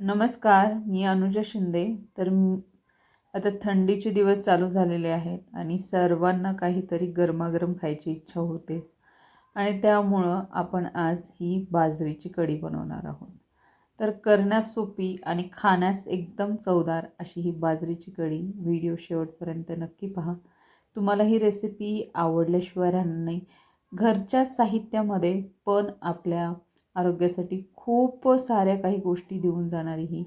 नमस्कार मी अनुजा शिंदे. तर आता थंडीचे दिवस चालू झालेले आहेत आणि सर्वांना काहीतरी गरमागरम खायची इच्छा होतेच. आणि त्यामुळं आपण आज ही बाजरीची कढी बनवणार आहोत. तर करण्यास सोपी आणि खाण्यास एकदम चवदार अशी ही बाजरीची कढी व्हिडिओ शेवटपर्यंत नक्की पहा. तुम्हाला ही रेसिपी आवडल्याशिवाय राहणार नाही. घरच्या साहित्यामध्ये पण आपल्या आरोग्यासाठी खूप साऱ्या काही गोष्टी देऊन जाणारी ही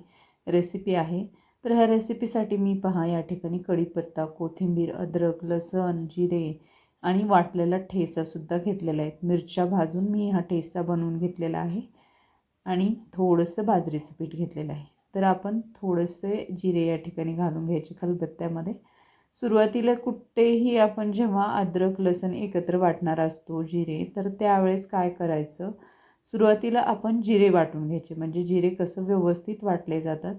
रेसिपी आहे. तर ह्या रेसिपीसाठी मी पहा या ठिकाणी कढीपत्ता कोथिंबीर अद्रक लसण जिरे आणि वाटलेला ठेसासुद्धा घेतलेला आहे. मिरच्या भाजून मी हा ठेसा बनवून घेतलेला आहे आणि थोडंसं बाजरीचं पीठ घेतलेलं आहे. तर आपण थोडंसे जिरे या ठिकाणी घालून घ्यायचे खलबत्त्यामध्ये. सुरुवातीला कुठेही आपण जेव्हा अद्रक लसण एकत्र वाटणार असतो जिरे तर त्यावेळेस काय करायचं? सुरुवातीला आपण जिरे वाटून घ्यायचे. म्हणजे जिरे कसं व्यवस्थित वाटले जातात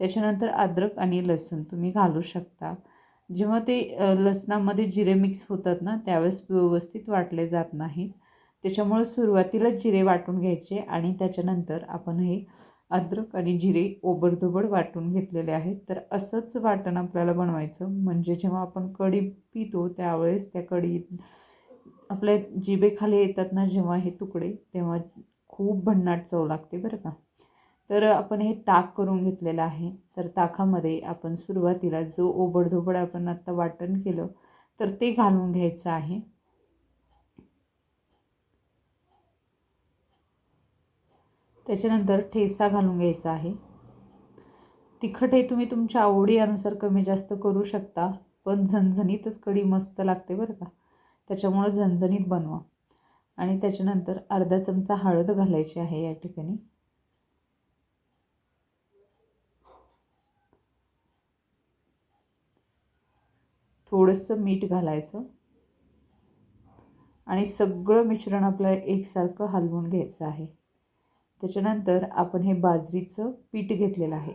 त्याच्यानंतर अद्रक आणि लसूण तुम्ही घालू शकता. जेव्हा ते लसणामध्ये जिरे मिक्स होतात ना त्यावेळेस व्यवस्थित वाटले जात नाहीत त्याच्यामुळे सुरुवातीला जिरे वाटून घ्यायचे आणि त्याच्यानंतर आपण हे अद्रक आणि जिरे ओबडधोबड वाटून घेतलेले आहेत. तर असंच वाटण आपल्याला बनवायचं. म्हणजे जेव्हा आपण कढी पितो त्यावेळेस त्या कढी आपल्या जिभेखाली येतात ना जेव्हा हे तुकडे तेव्हा खूप भन्नाट चव लागते बरं का. तर आपण हे ताक करून घेतलेलं आहे. तर ताकामध्ये आपण सुरुवातीला जो ओबडधोबड आपण आत्ता वाटण केलं तर ते घालून घ्यायचं आहे. त्याच्यानंतर ठेसा घालून घ्यायचा आहे. तिखट हे तुम्ही तुमच्या आवडीनुसार कमी जास्त करू शकता पण झणझणीतच कढी मस्त लागते बरं का. त्याच्यामुळं झणझणीत बनवा. आणि त्याच्यानंतर अर्धा चमचा हळद घालायची आहे या ठिकाणी. थोडंसं मीठ घालायचं. आणि सगळं मिश्रण आपल्याला एकसारखं हलवून घ्यायचं आहे. त्याच्यानंतर आपण हे बाजरीचं पीठ घेतलेलं आहे.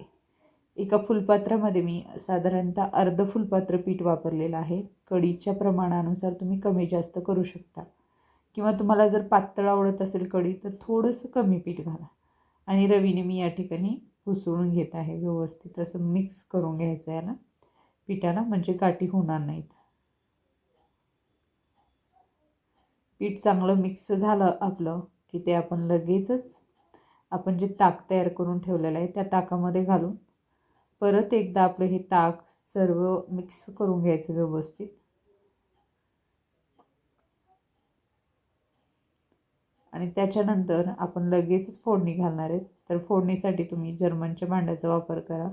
एका फुलपात्रामध्ये मी साधारणतः अर्ध फुलपात्र पीठ वापरलेलं आहे. कढीच्या प्रमाणानुसार तुम्ही कमी जास्त करू शकता. किंवा तुम्हाला जर पातळ आवडत असेल कढी तर थोडंसं कमी पीठ घाला. आणि रवीने मी या ठिकाणी घुसळून घेत आहे व्यवस्थित. असं मिक्स करून घ्यायचं याला. पिठाला म्हणजे गाठी होणार नाहीत. पीठ चांगलं मिक्स झालं आपलं की ते आपण लगेचच आपण जे ताक तयार करून ठेवलेलं आहे त्या ताकामध्ये घालून परत एकदा आपलं हे ताक सर्व मिक्स करून घ्यायचं व्यवस्थित. आणि त्याच्यानंतर आपण लगेचच फोडणी घालणार आहेत. तर फोडणीसाठी तुम्ही जर्मनच्या भांड्याचा वापर करा.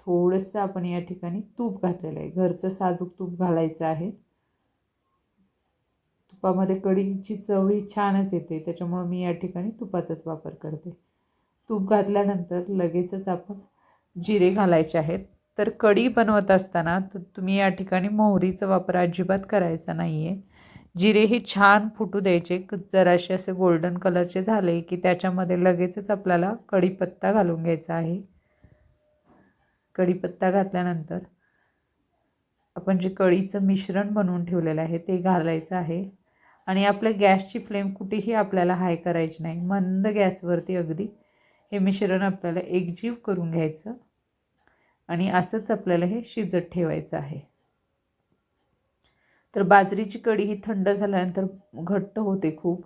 थोडंसं आपण या ठिकाणी तूप घातलेलं आहे. घरचं साजूक तूप घालायचं आहे. तुपामध्ये कढीची चव ही छानच येते. त्याच्यामुळं मी या ठिकाणी तुपाचाच वापर करते. तूप घातल्यानंतर लगेचच आपण जिरे घालायचे आहेत. तर कढी बनवत असताना तर तुम्ही या ठिकाणी मोहरीचा वापर अजिबात करायचा नाही आहे जिरे हे छान फुटू द्यायचे क- जरासे असे गोल्डन कलरचे झाले की त्याच्यामध्ये लगेचच आपल्याला कढीपत्ता घालून घ्यायचा आहे. कढीपत्ता घातल्यानंतर आपण जे कढीचं मिश्रण बनवून ठेवलेलं आहे ते घालायचं आहे. आणि आपल्या गॅसची फ्लेम कुठेही आपल्याला हाय करायची नाही. मंद गॅसवरती अगदी हे मिश्रण आपल्याला एकजीव करून घ्यायचं. आणि असंच आपल्याला हे शिजत ठेवायचं आहे. तर बाजरीची कढी ही थंड झाल्यानंतर घट्ट होते खूप.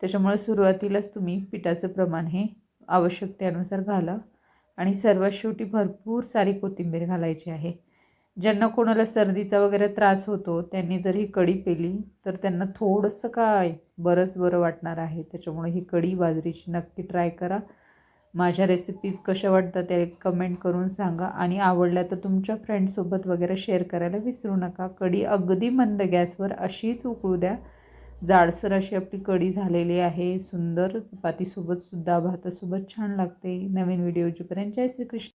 त्याच्यामुळे सुरुवातीलाच तुम्ही पिठाचं प्रमाण हे आवश्यकतेनुसार घाला. आणि सर्वात शेवटी भरपूर सारी कोथिंबीर घालायची आहे. ज्यांना कोणाला सर्दीचा वगैरे त्रास होतो त्यांनी जर ही कढी पेली तर त्यांना थोडंसं काय बरंच बरं वाटणार आहे. त्याच्यामुळे ही कढी बाजरीची नक्की ट्राय करा. माझ्या रेसिपीज कशा वाटतात ते कमेंट करून सांगा. आणि आवडल्या तर तुमच्या फ्रेंडसोबत वगैरे शेअर करायला विसरू नका. कढी अगदी मंद गॅसवर अशीच उकळू द्या. जाडसर अशी आपली कढी झालेली आहे. सुंदर चपातीसोबतसुद्धा भातासोबत छान लागते. नवीन व्हिडिओ जोपर्यंत जय श्रीकृष्ण.